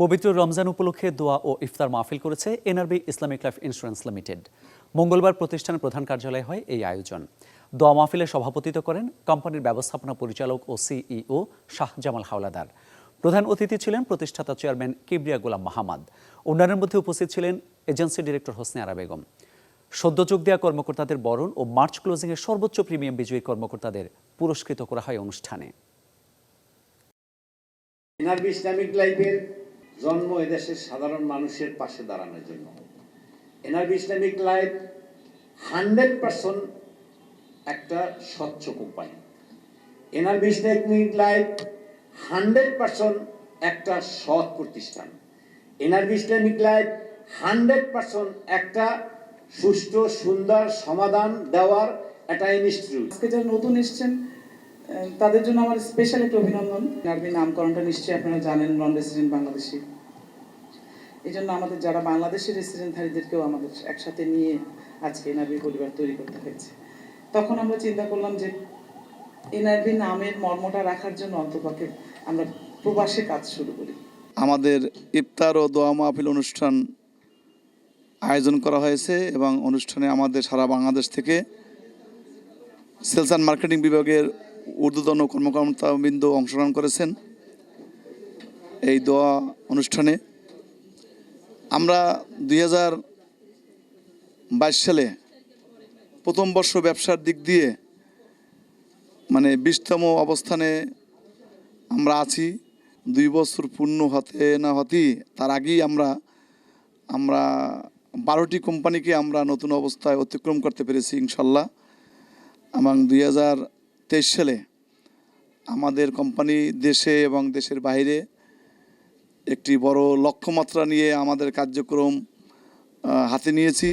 পবিত্র রমজান উপলক্ষে দোয়া ও ইফতার মাহফিল করেছে NRB Islamic life insurance limited. মঙ্গলবার প্রতিষ্ঠানের প্রধান কার্যালয়ে হয় এই আয়োজন। দোয়া মাহফিলে সভাপতিত্ব করেন কোম্পানির ব্যবস্থাপনা পরিচালক ও সিইও শাহজামাল হাওলাদার। প্রধান অতিথি ছিলেন প্রতিষ্ঠাতা চেয়ারম্যান কিবরিয়া গোলাম মাহমাদ। অন্যান্যের মধ্যে উপস্থিত ছিলেন এজেন্সি ডিরেক্টর হোসনে আরা বেগম। সদ্য যোগ দেওয়া কর্মকর্তাদের বরণ ও মার্চ ক্লোজিংয়ের সর্বোচ্চ প্রিমিয়াম বিজয়ী কর্মকর্তাদের পুরস্কৃত করা হয় অনুষ্ঠানে। ইসলামিক লাইফের জন্ম এদেশের সাধারণ মানুষের পাশে দাঁড়ানোর জন্য। NRB Islamic life hundred percent একটা স্বচ্ছ company. NRB Islamic life hundred percent একটা সৎ প্রতিষ্ঠান। NRB Islamic life hundred percent একটা সুষ্ঠু, সুন্দর সমাধান দেওয়ার একটা ইনস্টিটিউট আজকে যারা নতুন এসছেন তাদের জন্য আমার স্পেশাল একটা অভিনন্দন। নার্ভি নামকরণটা নিশ্চয়ই আপনারা জানেন নন রেসিডেন্ট বাংলাদেশি। এই জন্য আমাদের যারা বাংলাদেশের রেসিডেন্টধারীদেরকেও আমাদের একসাথে নিয়ে আজকে এনআরবি পরিবার তৈরি করতে হয়েছে। তখন আমরা চিন্তা করলাম যে এনআরবি নামের মর্মটা রাখার জন্য অন্তপক্ষে আমরা প্রবাসে কাজ শুরু করি। আমাদের ইফতার ও দোয়া মাহফিল অনুষ্ঠান আয়োজন করা হয়েছে এবং অনুষ্ঠানে আমাদের সারা বাংলাদেশ থেকে সেলস অ্যান্ড মার্কেটিং বিভাগের ঊর্ধ্বতন কর্মকর্তাবৃন্দ অংশগ্রহণ করেছেন এই দোয়া অনুষ্ঠানে। আমরা দুই হাজার বাইশ সালে প্রথম বর্ষ ব্যবসার দিক দিয়ে মানে বিশতম অবস্থানে আমরা আছি। দুই বছর পূর্ণ হতে না হতেই তার আগেই আমরা আমরা বারোটি কোম্পানিকে আমরা নতুন অবস্থায় অতিক্রম করতে পেরেছি ইনশাল্লাহ। এবং দুই হাজার তেইশ সালে আমাদের কোম্পানি দেশে এবং দেশের বাইরে একটি বড় লক্ষ্যমাত্রা নিয়ে আমাদের কার্যক্রম হাতে নিয়েছি।